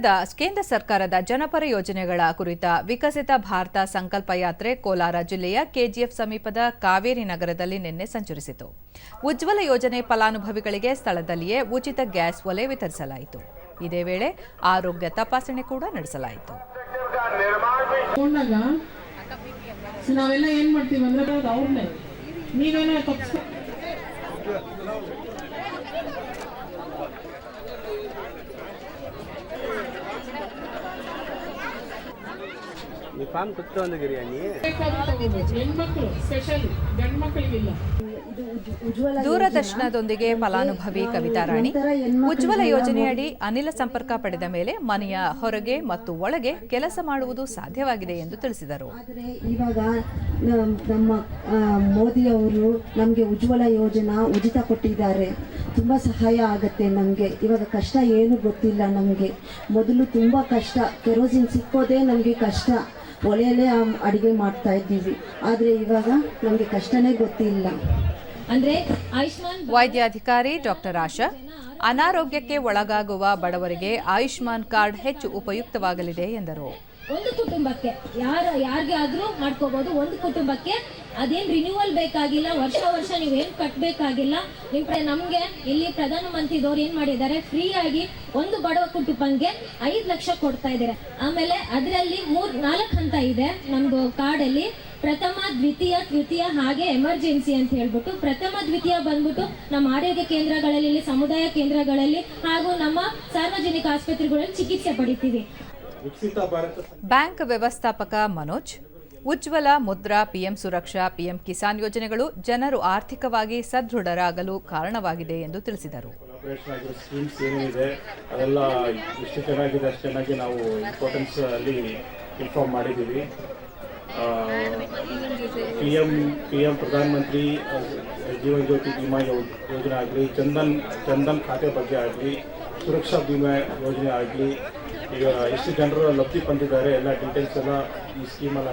ಕೇಂದ್ರದ, ಕೇಂದ್ರ ಸರ್ಕಾರದ ಜನಪರ ಯೋಜನೆಗಳ ಕುರಿತ ವಿಕಸಿತ ಭಾರತ ಸಂಕಲ್ಪ ಯಾತ್ರೆ ಕೋಲಾರ ಜಿಲ್ಲೆಯ ಕೆಜಿಎಫ್ ಸಮೀಪದ ಕಾವೇರಿ ನಗರದಲ್ಲಿ ನಿನ್ನೆ ಸಂಚರಿಸಿತು. ಉಜ್ವಲ ಯೋಜನೆ ಫಲಾನುಭವಿಗಳಿಗೆ ಸ್ಥಳದಲ್ಲಿಯೇ ಉಚಿತ ಗ್ಯಾಸ್ ಒಲೆ ವಿತರಿಸಲಾಯಿತು. ಇದೇ ವೇಳೆ ಆರೋಗ್ಯ ತಪಾಸಣೆ ಕೂಡ ನಡೆಸಲಾಯಿತು. ಗಂಡ್ ಮಕ್ಕಳಿಗಿಲ್ಲ ದೂರದರ್ಶನದೊಂದಿಗೆ ಫಲಾನುಭವಿ ಕವಿತಾ ರಾಣಿ ಉಜ್ವಲ ಯೋಜನೆಯಡಿ ಅನಿಲ ಸಂಪರ್ಕ ಪಡೆದ ಮೇಲೆ ಮನೆಯ ಹೊರಗೆ ಮತ್ತು ಒಳಗೆ ಕೆಲಸ ಮಾಡುವುದು ಸಾಧ್ಯವಾಗಿದೆ ಎಂದು ತಿಳಿಸಿದರು. ಆದರೆ ಇವಾಗ ನಮ್- ನಮ್ಮ ಮೋದಿ ಅವರು ನಮಗೆ ಉಜ್ವಲ ಯೋಜನಾ ಉಚಿತ ಕೊಟ್ಟಿದ್ದಾರೆ. ತುಂಬ ಸಹಾಯ ಆಗುತ್ತೆ ನಮಗೆ. ಇವಾಗ ಕಷ್ಟ ಏನು ಗೊತ್ತಿಲ್ಲ ನಮಗೆ. ಮೊದಲು ತುಂಬ ಕಷ್ಟ. ಕೆರೋಸಿನ್ ಸಿಕ್ಕೋದೇ ನಮಗೆ ಕಷ್ಟ. ಒಲೆಯಲ್ಲೇ ಅಡುಗೆ ಮಾಡ್ತಾ ಇದ್ದೀವಿ. ಆದರೆ ಇವಾಗ ನಮಗೆ ಕಷ್ಟನೇ ಗೊತ್ತಿಲ್ಲ. ಅಂದ್ರೆ ಆಯುಷ್ಮಾನ್ ವೈದ್ಯಾಧಿಕಾರಿ ಡಾಕ್ಟರ್ ಆಶಾ ಅನಾರೋಗ್ಯಕ್ಕೆ ಒಳಗಾಗುವ ಬಡವರಿಗೆ ಆಯುಷ್ಮಾನ್ ಕಾರ್ಡ್ ಹೆಚ್ಚು ಉಪಯುಕ್ತವಾಗಲಿದೆ ಎಂದರು. ಒಂದು ಕುಟುಂಬಕ್ಕೆ, ಯಾರ, ಯಾರಿಗೆ ಆದ್ರೂ ಮಾಡ್ಕೋಬಹುದು ಒಂದು ಕುಟುಂಬಕ್ಕೆ ಅದೇನ್ ರಿನ್ಯೂವಲ್ ಬೇಕಾಗಿಲ್ಲ, ವರ್ಷ ವರ್ಷ ನೀವೇನು ಕಟ್ಟಬೇಕಾಗಿಲ್ಲ ನಿಮ್ ಕಡೆ ನಮ್ಗೆ ಇಲ್ಲಿ ಪ್ರಧಾನಮಂತ್ರಿದವ್ರು ಏನ್ ಮಾಡಿದ್ದಾರೆ ಫ್ರೀ ಆಗಿ ಒಂದು ಬಡವ ಕುಟುಂಬಕ್ಕೆ ಐದು ಲಕ್ಷ ಕೊಡ್ತಾ ಇದ್ದಾರೆ. ಆಮೇಲೆ ಅದರಲ್ಲಿ ಮೂರ್, ನಾಲ್ಕು ಹಂತ ಇದೆ ನಮ್ದು ಕಾರ್ಡಲ್ಲಿ ಪ್ರಥಮ ದ್ವಿತೀಯ ತೃತೀಯ ಹಾಗೆ ಎಮರ್ಜೆನ್ಸಿ ಅಂತ ಹೇಳ್ಬಿಟ್ಟು ಪ್ರಥಮ ದ್ವಿತೀಯ ಬಂದ್ಬಿಟ್ಟು ನಮ್ಮ ಆರೋಗ್ಯ ಕೇಂದ್ರಗಳಲ್ಲಿ ಇಲ್ಲಿ ಸಮುದಾಯ ಕೇಂದ್ರಗಳಲ್ಲಿ ಹಾಗೂ ನಮ್ಮ ಸಾರ್ವಜನಿಕ ಆಸ್ಪತ್ರೆಗಳಲ್ಲಿ ಚಿಕಿತ್ಸೆ ಪಡಿತೀವಿ. ಬ್ಯಾಂಕ್ ವ್ಯವಸ್ಥಾಪಕ ಮನೋಜ್ ಉಜ್ವಲ ಮುದ್ರಾ ಪಿಎಂ ಸುರಕ್ಷಾ ಪಿಎಂ ಕಿಸಾನ್ ಯೋಜನೆಗಳು ಜನರು ಆರ್ಥಿಕವಾಗಿ ಸದೃಢರಾಗಲು ಕಾರಣವಾಗಿದೆ ಎಂದು ತಿಳಿಸಿದರು. ಸ್ಕೀಮ್ಸ್ ಏನೇನಿದೆ ಅದೆಲ್ಲ ಎಷ್ಟು ಚೆನ್ನಾಗಿದೆ ಅಷ್ಟು ಚೆನ್ನಾಗಿ ನಾವು ಇಂಪಾರ್ಟೆನ್ಸ್ ಅಲ್ಲಿ ಇನ್ಫಾರ್ಮ್ ಮಾಡಿದ್ದೀವಿ. ಪಿ ಎಂ ಪಿ ಎಂ ಪ್ರಧಾನಮಂತ್ರಿ ಜೀವನ್ ಜ್ಯೋತಿ ಬಿಮಾ ಯೋಜನೆ ಆಗಲಿ, ಚಂದನ್ ಚಂದನ್ ಖಾತೆ ಬಗ್ಗೆ ಆಗಲಿ, ಸುರಕ್ಷಾ ಬಿಮಾ ಯೋಜನೆ ಆಗಲಿ, ಈಗ ಎಷ್ಟು ಜನರು ಲಬ್ಧಿ ಬಂದಿದ್ದಾರೆ ಎಲ್ಲ ಡೀಟೇಲ್ಸ್ ಎಲ್ಲ ಈ ಸ್ಕೀಮಲ್ಲಿ